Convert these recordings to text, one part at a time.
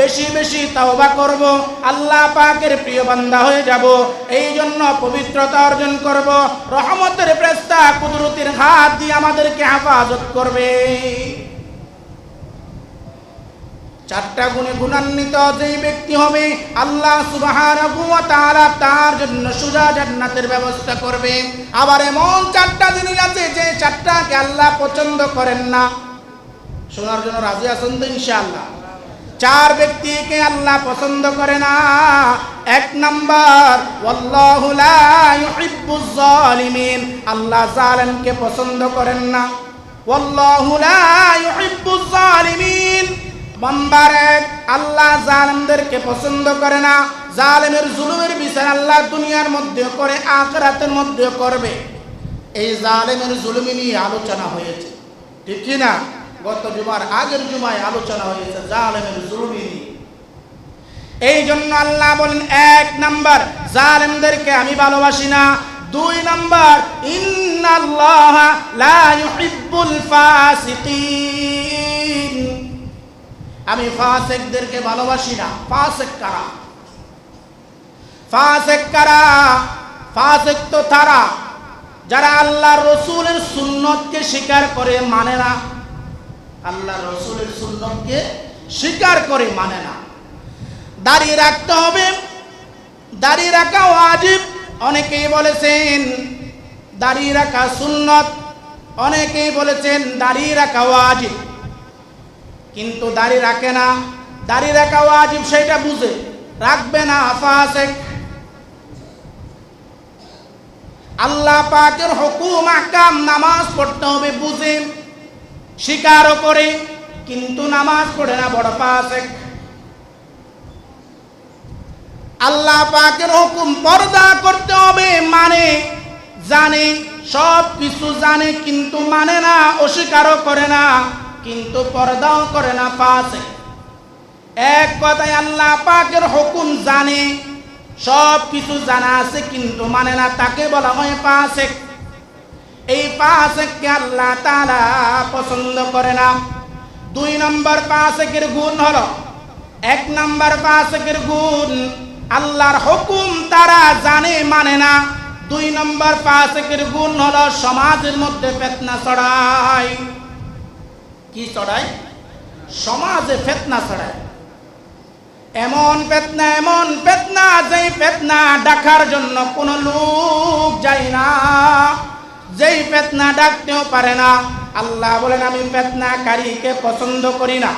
বেশি বেশি তাওবা করব, আল্লাহ পাকের প্রিয় বান্দা হয়ে যাব এই জন্য পবিত্রতা অর্জন করব, রহমতের প্রেস্তা কুদরতির হাত দিয়ে আমাদেরকে হেফাজত করবে। চারটা গুণে গুণান্বিত যেই ব্যক্তি হবে, আল্লাহ তাআলা তার জন্য সুজা জান্নাতের ব্যবস্থা করবে। আবার এমন চারটা জিনিস আছে যে চারটাকে আল্লাহ পছন্দ করেন না। শোনার জন্য রাজি আছেন তো ইনশাআল্লাহ? চার ব্যক্তিকে আল্লাহ পছন্দ করে না। এক নম্বর জালিমিন আল্লাহ জালেমকে পছন্দ করেন না। জালিমিন নাম্বার এক, আল্লাহ জালেমদেরকে পছন্দ করে না। জালেমের জুলুমের বিচার আল্লাহ দুনিয়ার মধ্যে করে, আখরাতের মধ্যে করবে। এই জালেমের জুলুমি নিয়ে আলোচনা হয়েছে। ঠিক না? গত জুমার আগের জুমায় আলোচনা হয়েছে, জালেমের জুলুমি এই জন্য আল্লাহ বলেন, এক নাম্বার, জালেমদেরকে আমি ভালোবাসি না। দুই নাম্বার আমি ফাসেকদেরকে ভালোবাসি না। ফাসেক কারা? ফাসেক কারা? ফাসেক তো তারা, যারা আল্লাহ রসুলের সুন্নতকে স্বীকার করে মানে না। আল্লাহ রসুলের সুন্নতকে স্বীকার করে মানে না। দাঁড়িয়ে রাখতে হবে দাঁড়িয়ে রাখা ওয়াজিব। অনেকেই বলেছেন দাঁড়িয়ে রাখা সুন্নত। অনেকেই বলেছেন দাঁড়িয়ে রাখা ওয়াজিব। কিন্তু দাড়ি রাখে না। দাঁড়িয়ে রাখা ওয়াজিব সেটা বুঝে। রাখবে না ফাসেক। আল্লাহ পাকের হুকুম আকাম নামাজ পড়তে হবে বুঝে। স্বীকারও করে, কিন্তু নামাজ পড়ে না, বড় ফাসেক। আল্লাহ পাকের হুকুম পর্দা করতে হবে মানে জানে, সব কিছু জানে, কিন্তু মানে না, অস্বীকারও করে না, কিন্তু পর্দাও করে না পাশে এক কথায় আল্লাহ পাকের হুকুম জানে, সব কিছু জানা আছে, কিন্তু মানে না, তাকে বলা হয় পাশে এই পাশেককে আল্লাহ তাআলা পছন্দ করে না। দুই নম্বর পাশেকের গুণ হলো, এক নম্বর পাশেকের গুণ আল্লাহর হুকুম তারা জানে মানে না। দুই নম্বর পাশেকের গুণ হলো, সমাজের মধ্যে ফেতনা ছড়ায়। কি চড়ায় সমাজে ফেতনা ছড়ায়। এমন ফেতনা এমন ফেতনা, যেই ফেতনা ডাকার জন্য কোনো লোক যায় না। যেই ফেতনা ডাকতেও পারে না, আল্লাহ বলেন, আমি ফেতনাকারীকে পছন্দ করি না।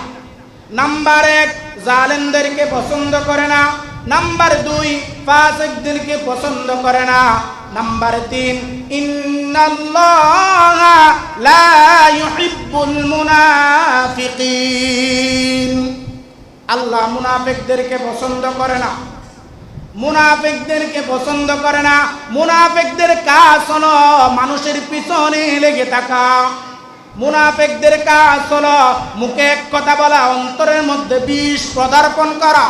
নাম্বার এক, জালেমদেরকে পছন্দ করে না। নাম্বার দুই, ফাসিকদেরকে পছন্দ করে না। নাম্বার তিন, ইন্নাল্লাহ লা আল্লাহ মুনাফিকদেরকে পছন্দ করে না। মুনাফিকদেরকে পছন্দ করে না। মুনাফিকদের কাজ হলো মানুষের পিছনে লেগে থাকা। মুনাফিকদের কাজ হলো মুখে এক কথা বলা, অন্তরের মধ্যে বিষ পদার্পণ করা।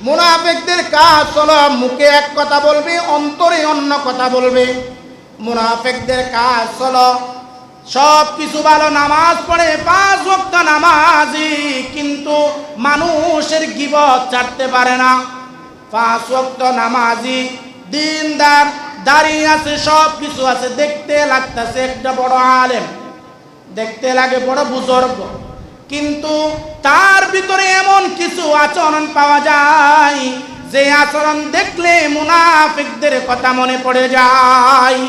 মুনাফিকদের কাজ হলো মুখে এক কথা বলবে, অন্তরে অন্য কথা বলবে। মুনাফিকদের কাজ হলো সব কিছু ভালো, নামাজ পড়ে পাঁচ ওয়াক্ত নামাজি, কিন্তু মানুষের গিবত ছাড়তে পারে না। পাঁচ ওয়াক্ত নামাজি, দিনদার, দাঁড়িয়ে আছে সব কিছু আছে, দেখতে লাগতেছে একটা বড় আলেম। দেখতে লাগে বড় বুজুর্গ। কিন্তু তার ভিতরে এমন কিছু আচরণ পাওয়া যায়, যে আচরণ দেখলে মুনাফিকদের কথা মনে পড়ে যায়।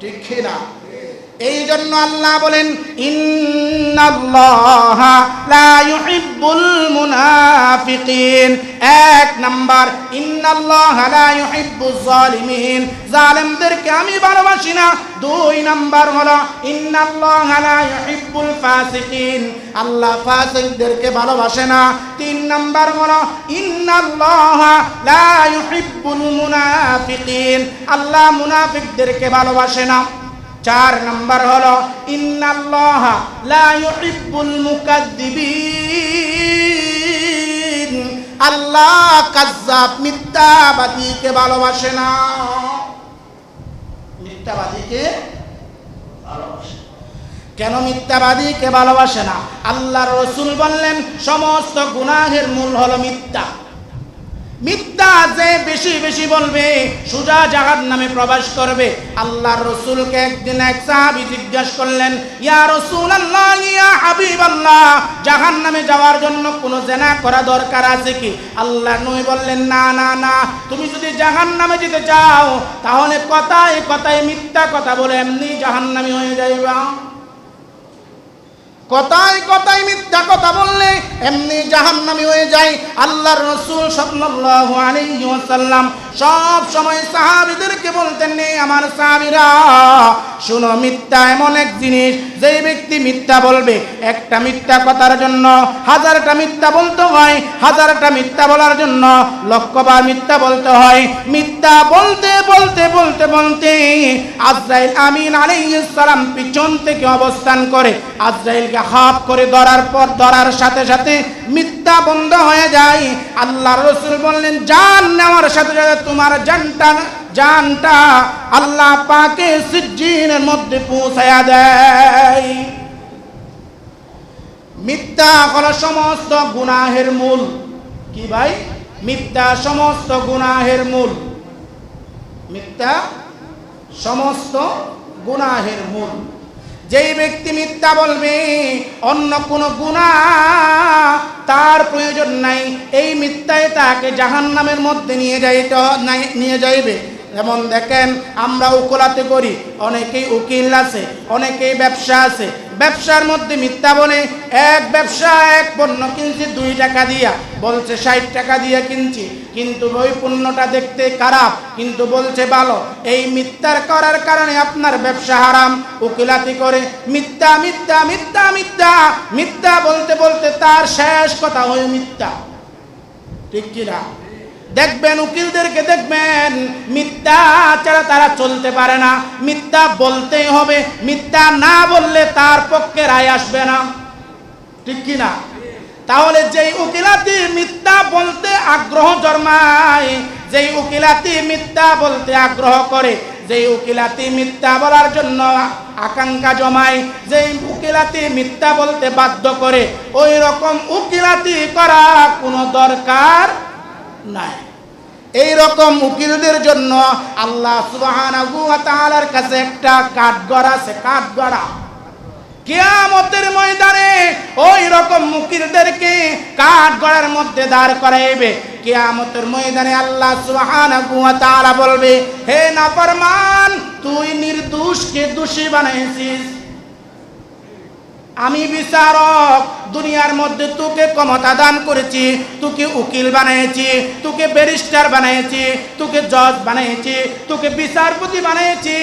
ঠিক না এই জন্য আল্লাহ বলেন এক আমি ভালোবাসি না। দুই নাম্বার হলো, ইন্নাল্লাহ আল্লাহ ফাসিকদেরকে ভালোবাসে না। তিন নাম্বার হলো, ইন্নাল্লাহ লা ইউহিব্বুল মুনাফিকিন। আল্লাহ মুনাফিকদেরকে ভালোবাসে না। চার নম্বর হলো, ইন্নাল্লাহ লা ইউহিব্বুল মুকাদ্দিবিন। আল্লাহ কাজ্জাব মিথ্যাবাদীকে ভালোবাসে না। মিথ্যাবাদীকে ভালোবাসে। কেন মিথ্যাবাদীকে ভালোবাসে না? আল্লাহর রসুল বললেন, সমস্ত গুনাহের মূল হলো মিথ্যা। মিথ্যা যে বেশি বেশি বলবে, সুজা জাহান নামে প্রবেশ করবে। আল্লাহর রসুলকে একদিন এক সাহাবি জিজ্ঞাসা করলেন, ইয়া রসুল আল্লাহ ইয়া হাবিব আল্লাহ জাহান নামে যাওয়ার জন্য কোনো জেনা করা দরকার আছে কি? আল্লাহ নই বললেন, না না না, তুমি যদি জাহান নামে যেতে চাও, তাহলে কথায় কথায় মিথ্যা কথা বলে এমনি জাহান নামে হয়ে যাইবা। কথায় কথায় মিথ্যা কথা বললে এমনি জাহান্নামি হয়ে যায়। আল্লাহর রসুল সাল্লাল্লাহু আলাইহি ওয়াসাল্লাম সব সময় সাহাবীদেরকে বলতেন নে আমার সাহাবীরা, শুনো, মিথ্যা এমন এক জিনিস যেই ব্যক্তি মিথ্যা বলবে, একটা মিথ্যা কথার জন্য, হাজারটা মিথ্যা বলতে হয়, হাজারটা মিথ্যা বলার জন্য লক্ষবার মিথ্যা বলতে হয়। মিথ্যা বলতে বলতে বলতে বলতে আজরাইল আমিন আলাইহিস সালাম পিছন থেকে অবস্থান করে, আজরাইলকে হাফ করে ধরার পর, ধরার সাথে সাথে মিথ্যা বন্ধ হয়ে যায়। আল্লাহ রসুল বললেন, জান নেওয়ার সাথে সাথে তোমার জানটা জানটা আল্লাহ পাকে সিজ্জিনের মধ্যে পৌঁছায়া দেয়। মিথ্যা হলো সমস্ত গুনাহের মূল। কি ভাই? মিথ্যা সমস্ত গুনাহের মূল। মিথ্যা সমস্ত গুনাহের মূল। যেই ব্যক্তি মিথ্যা বলবে, অন্য কোনো গুণা তার প্রয়োজন নাই। এই মিথ্যায় তাকে জাহান্নামের মধ্যে নিয়ে যাইতে নিয়ে যাইবে। যেমন দেখেন আমরা উকলাতে করি, অনেকেই উকিল আছে, অনেকেই ব্যবসা আছে। ব্যবসার মধ্যে মিথ্যা বলে, এক ব্যবসা, এক পণ্য কিনছি দুই টাকা দিয়া, বলছে ষাট টাকা দিয়ে কিনছি, কিন্তু ওই পণ্যটা দেখতে খারাপ, কিন্তু বলছে ভালো। এই মিথ্যার করার কারণে আপনার ব্যবসা হারাম, উকিলাতি করে, মিথ্যা মিথ্যা মিথ্যা মিথ্যা মিথ্যা বলতে বলতে তার শেষ কথা হয়ে মিথ্যা। ঠিক কিনা? দেখবেন উকিলদেরকে দেখবেন, মিথ্যা ছাড়া তারা চলতে পারে না। মিথ্যা বলতেই হবে, মিথ্যা না বললে তার পক্ষে রায় আসবে না। ঠিক কি না? তাহলে যেই উকিলাতি মিথ্যা বলতে আগ্রহ জন্মায়, যেই উকিলাতি মিথ্যা বলতে আগ্রহ করে, যেই উকিলাতি মিথ্যা বলার জন্য আকাঙ্ক্ষা জমায়, যেই উকিলাতি মিথ্যা বলতে বাধ্য করে, ওই রকম উকিলাতি করা কোনো দরকার নাই। এই রকম উকিলদের জন্য আল্লাহ ওয়া কাছে একটা কাঠগড় আছে কাঠগড়া। কিয়ামতের ময়দানে ওই রকম উকিলদেরকে কাঠগড়ার মধ্যে দাঁড় করাইবে। কিয়ামতের ময়দানে আল্লাহ সুবহানাহু ওয়া বলবে, হে নাফরমান, তুই নির্দোষকে দোষী বানাইছিস। আমি বিচারক দুনিয়ার মধ্যে তোকে ক্ষমতা দান করেছি, তোকে উকিল বানিয়েছি, তোকে ব্যারিস্টার বানিয়েছি, তোকে জজ বানিয়েছি, তোকে বিচারপতি বানিয়েছি।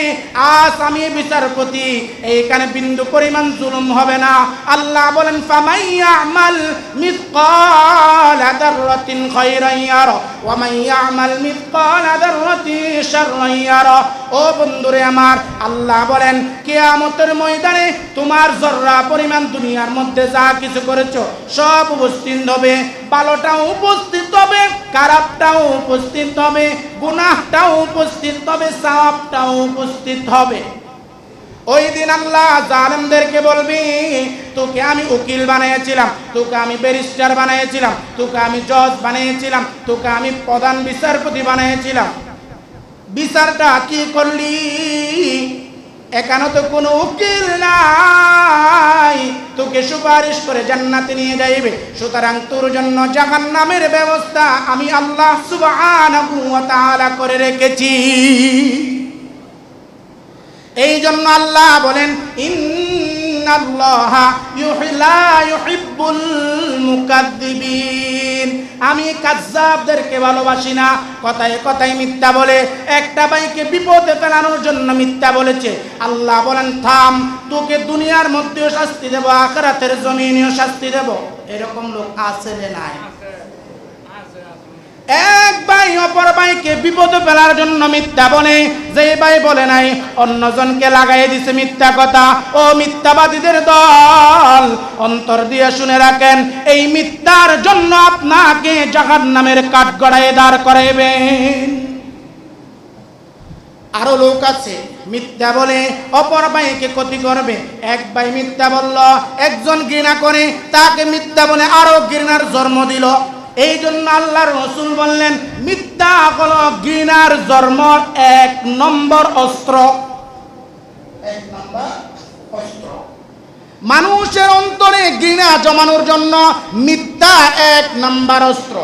আজ আমি বিচারপতি, এইখানে বিন্দু পরিমাণ জুলুম হবে না। আল্লাহ বলেন ফামাইয়া আমাল মিসকাল দাররাতিন খায়রান ইয়ারা, ওয়া মান ইয়ামাল মিসকাল দাররাতিন শাররান ইয়ারা। ও বন্ধুরে আমার, আল্লাহ বলেন, কিয়ামতের ময়দানে তোমার জর্রা পরিমাণ দুনিয়ার মধ্যে যা কিছু করেছ, সব উপস্থিত হবে ভালোটাও উপস্থিত হবে, খারাপটাও উপস্থিত হবে, গুনাহটাও উপস্থিত হবে, সাপটাও উপস্থিত হবে। ওই দিন আল্লাহ জালেমদেরকে বলবি, তোকে আমি উকিল বানিয়েছিলাম, তোকে আমি ব্যারিস্টার বানিয়েছিলাম, তোকে আমি জজ বানিয়েছিলাম, তোকে আমি প্রধান বিচারপতি বানিয়েছিলাম। বিচারটা কি করলি? এখানে তো কোনো উকিল নাই। তোকে সুপারিশ করে জান্নাতে নিয়ে যাইবে। সুতরাং তোর জন্য জাহান নামের ব্যবস্থা আমি আল্লাহ তাআলা করে রেখেছি। এই জন্য আল্লাহ বলেন আমি কাজ্জাবদেরকে ভালোবাসি না। কথায় কথায় মিথ্যা বলে, একটা বাইকে বিপদে ফেলানোর জন্য মিথ্যা বলেছে। আল্লাহ বলেন, থাম, তোকে দুনিয়ার মধ্যেও শাস্তি দেব, আখরাতের জমিনেও শাস্তি দেব। এরকম লোক আছে নাই? অপর ভাইকে বিপদে ফেলার জন্য মিথ্যা বলে। যে ভাই বলে নাই, অন্যজনকে লাগাই দিছে মিথ্যা কথা। ও মিথ্যাবাদীদের দল, অন্তর দিয়ে শুনে রাখেন, এই মিথ্যার জন্য আপনাকে জাহান নামের কাঠ গড়ায় দাঁড় করাইবেন। আরও লোক আছে, মিথ্যা বলে অপর ভাইকে ক্ষতি করবে। এক ভাই মিথ্যা বলল, একজন ঘৃণা করে, তাকে মিথ্যা বলে আরও ঘৃণার জন্ম দিল। এই জন্য আল্লাহর রসুল বললেন মিথ্যা হলো ঘৃণার জন্ম এক নম্বর অস্ত্র। এক নম্বর অস্ত্র। মানুষের অন্তরে ঘৃণা জমানোর জন্য মিথ্যা এক নাম্বার অস্ত্র।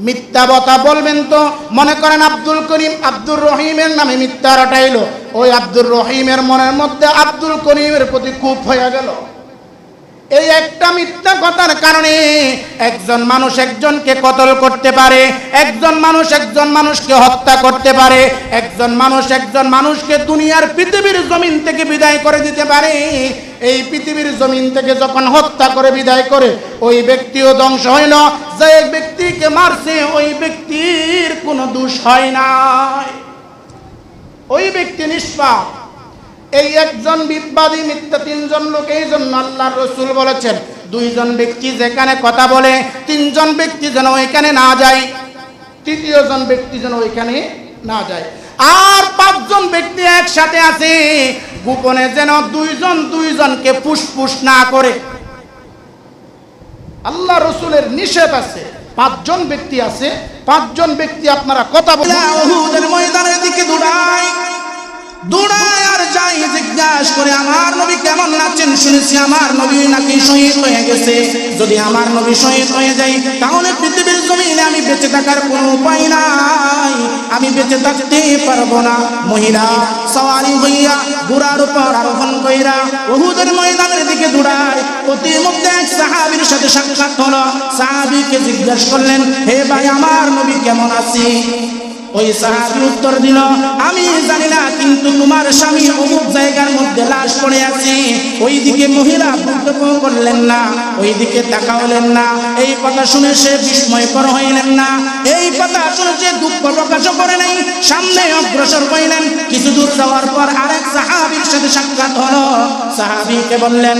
মিথ্যা কথা বলবেন তো মনে করেন আব্দুল করিম আব্দুর রহিমের নামে মিথ্যা রটাইলো। ওই আব্দুর রহিমের মনের মধ্যে আব্দুল করিমের প্রতি খুব হয়ে গেল। এই একটা মিথ্যা কথার কারণে একজন মানুষ একজনকে কতল করতে পারে, একজন মানুষ একজন মানুষকে হত্যা করতে পারে, একজন মানুষ একজন মানুষকে দুনিয়ার পৃথিবীর জমিন থেকে বিদায় করে দিতে পারে। এই পৃথিবীর জমিন থেকে যখন হত্যা করে বিদায় করে, ওই ব্যক্তিও ধ্বংস হইল যে ব্যক্তিকে মারছে, ওই ব্যক্তির কোনো দোষ হয় নাই। ওই ব্যক্তি নিষ্পাপ। এই একজন বিবাদী মিথ্যা তিনজন লোক, এই জন্য আল্লাহর রসুল বলেছেন, দুইজন ব্যক্তি যেখানে কথা বলে, তিনজন ব্যক্তি যেন ওইখানে না যায়। তৃতীয় জন ব্যক্তি যেন ওইখানে না যায়। আর পাঁচজন ব্যক্তি একসাথে আছে, গোপনে যেন দুইজন দুইজনকে ফুসফুস না করে। আল্লাহ রসুলের নিষেধ আছে, পাঁচজন ব্যক্তি আছে, পাঁচজন ব্যক্তি আপনারা কথা বলে ময়দানের দিকে দৌড়ায় দৌড়ায় যাই জিজ্ঞাসা করে, আমার নবী কেমন নাচেন শুনেছি, আমার নবী নাকি শহীদ হয়ে গেছে। যদি আমার নবী শহীদ হয়ে যায়, তাহলে পৃথিবীর জমিনে আমি বেঁচে থাকার কোনো উপায় নাই। আমি বেঁচে থাকতে পারব না। মহিলা, সওয়ারি হইয়া ঘোড়ার উপর আরোহণ কইরা বহুদের ময়দানের দিকে দৌড়ায়। অতি মধ্যে এক সাহাবীর সাথে সাক্ষাৎ হলো। সাহাবীকে জিজ্ঞাসা করলেন, হে ভাই, আমার নবী কেমন আছে ওই সাহাবী উত্তর দিল, আমি জানি না, কিন্তু তোমার স্বামী অমুক জায়গার মধ্যে লাশ পড়ে আছে। ওই দিকে মহিলা মন্তব্য করলেন না ওই দিকে তাকাওলেন না। এই কথা শুনে সে বিস্ময়কর হইলেন না। এই কথা শুনে সে দুঃখ প্রকাশ করে নাই, সামনে অগ্রসর হইলেন। কিছু দূর যাওয়ার পর আরেক সাহাবীর সাথে সাক্ষাৎ হলো। সাহাবীকে বললেন